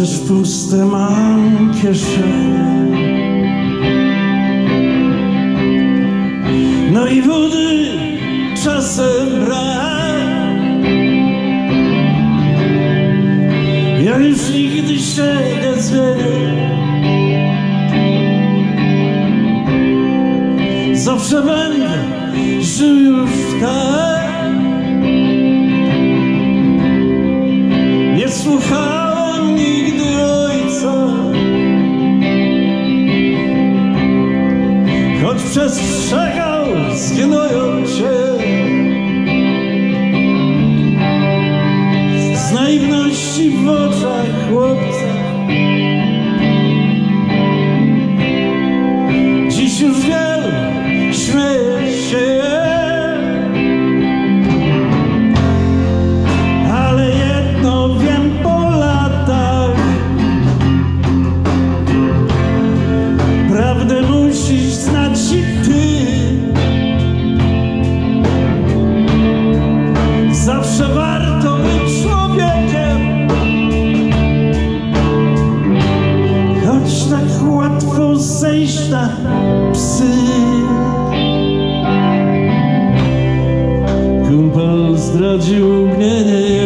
Chociaż puste mam kieszenie. No i wody czasem brak. Ja już nigdy się nie zmienię. Zawsze będę żył już tak Choć przestrzegał zgnują się. Z naiwności w oczach chłopca psy. Kumpel zdradził mnie nie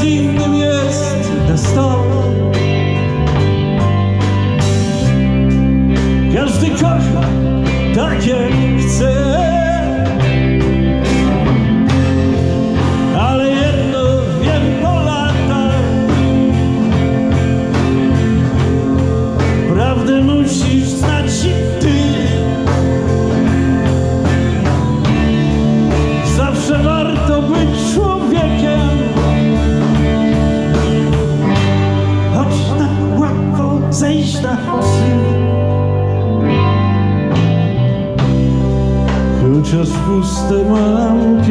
z innym jest na stole Każdy kocha tak jak chce. Ale jedno wiem po latach Prawdę musisz znać i ty zejść na psy Chociaż puste mam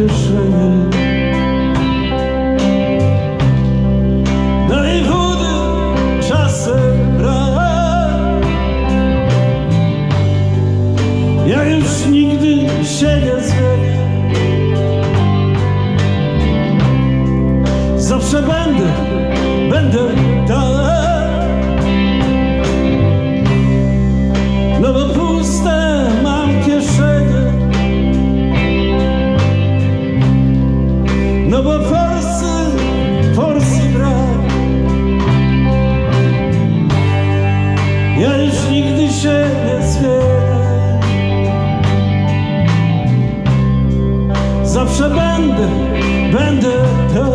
Zawsze będę, będę tak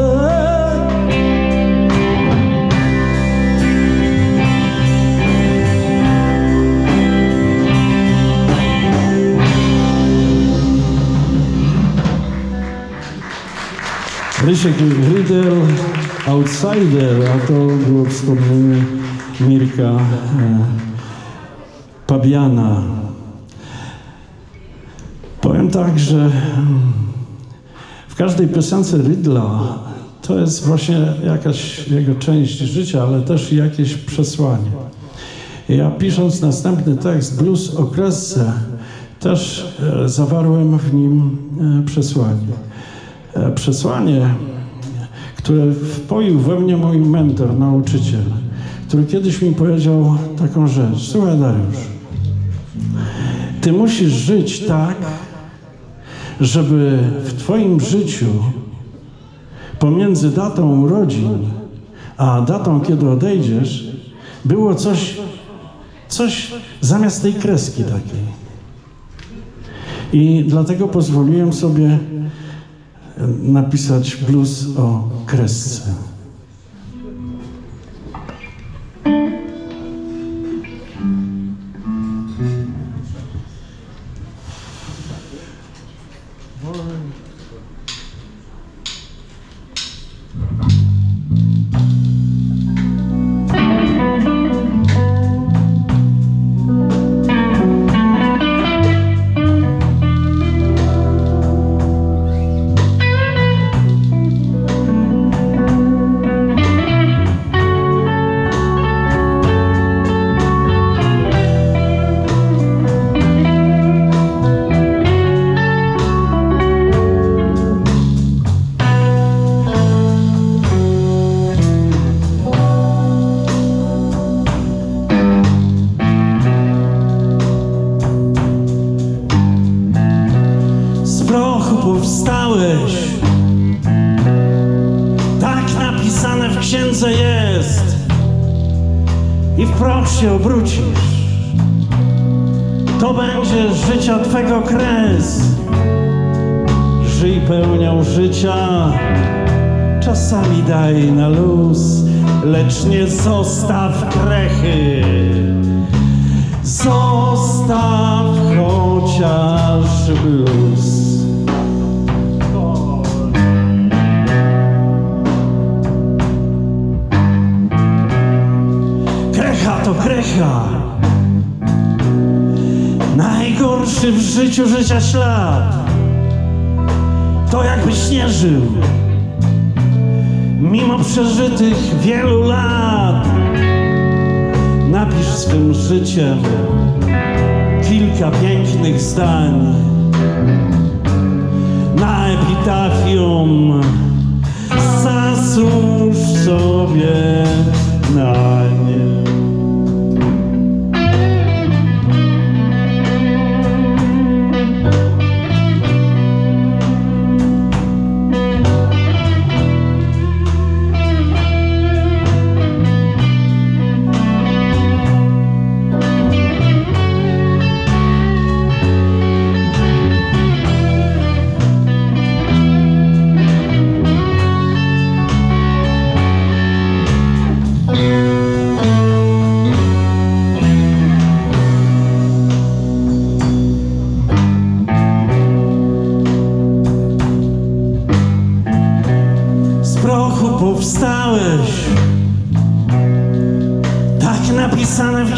Rysiek Rydel, Outsider, a to było wspomnienie Mirka e, Pabiana. Powiem tak, że w każdej piosence Rydla to jest właśnie jakaś jego część życia, ale też jakieś przesłanie. Ja pisząc następny tekst, Blues o kresce, też e, zawarłem w nim e, przesłanie. E, Przesłanie, które wpoił we mnie mój mentor, nauczyciel, który kiedyś mi powiedział taką rzecz. Słuchaj Dariusz, ty musisz żyć tak, żeby w twoim życiu pomiędzy datą urodzin a datą, kiedy odejdziesz, było coś, coś zamiast tej kreski takiej. I dlatego pozwoliłem sobie napisać blues o kresce. one. powstałeś. Tak napisane w księdze jest i wprost się obrócisz. To będzie życia Twego kres. Żyj pełnią życia, czasami daj na luz, lecz nie zostaw krechy. Zostaw chociaż luz. To krecha. Najgorszy w życiu życia ślad. To jakbyś nie żył. Mimo przeżytych wielu lat. Napisz swym życiem kilka pięknych zdań. Na epitafium zasłuż sobie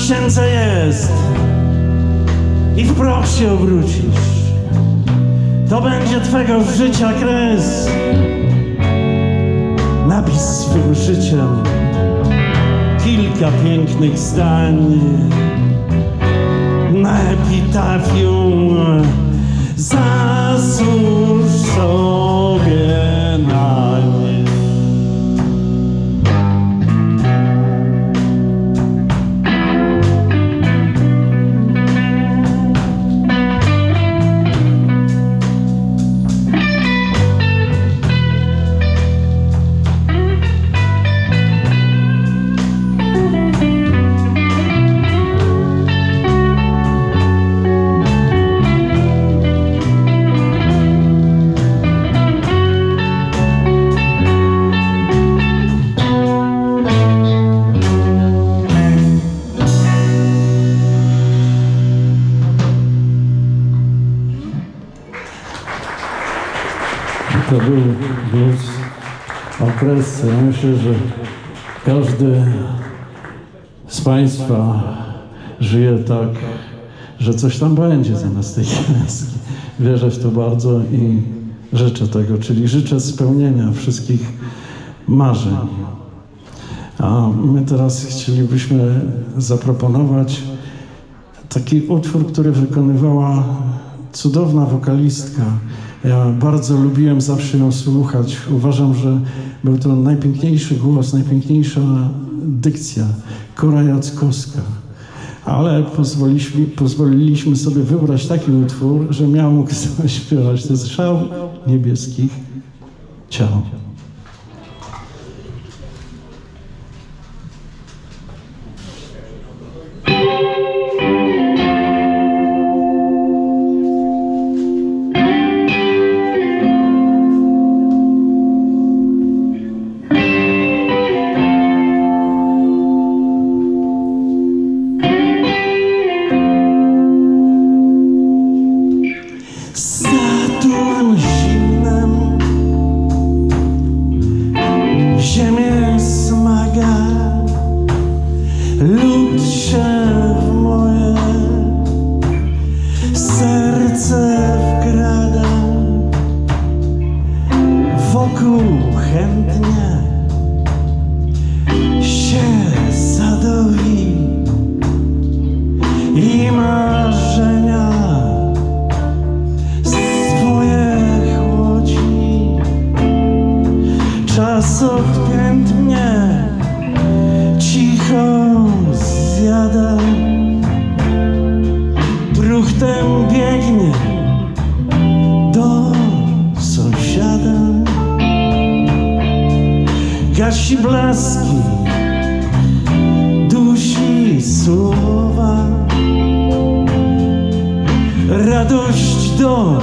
księdze jest. I w proch się obrócisz. To będzie twego życia kres. Napisz swym życiem kilka pięknych zdań. Na epitafium To był blues okres. Ja myślę, że każdy z Państwa żyje tak, że coś tam będzie zamiast tej klęski. Wierzę w to bardzo i życzę tego, czyli życzę spełnienia wszystkich marzeń. A my teraz chcielibyśmy zaproponować taki utwór, który wykonywała cudowna wokalistka. Ja bardzo lubiłem zawsze ją słuchać. Uważam, że był to najpiękniejszy głos, najpiękniejsza dykcja, Kora Jackowska. Ale pozwoliliśmy, pozwoliliśmy sobie wybrać taki utwór, że miał mógł zaśpiewać. To jest Szał Niebieskich Ciał. Serce wkrada Wokół chętnie Się sadowi I marzenia swoje chłodzi. Czas odpięt mnie cicho zjada. Bruchtem biegnie do sąsiada, gasi blaski, dusi słowa. Radość do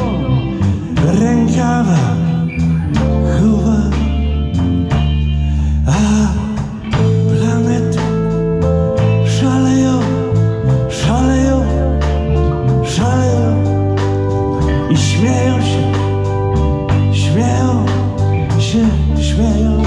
我。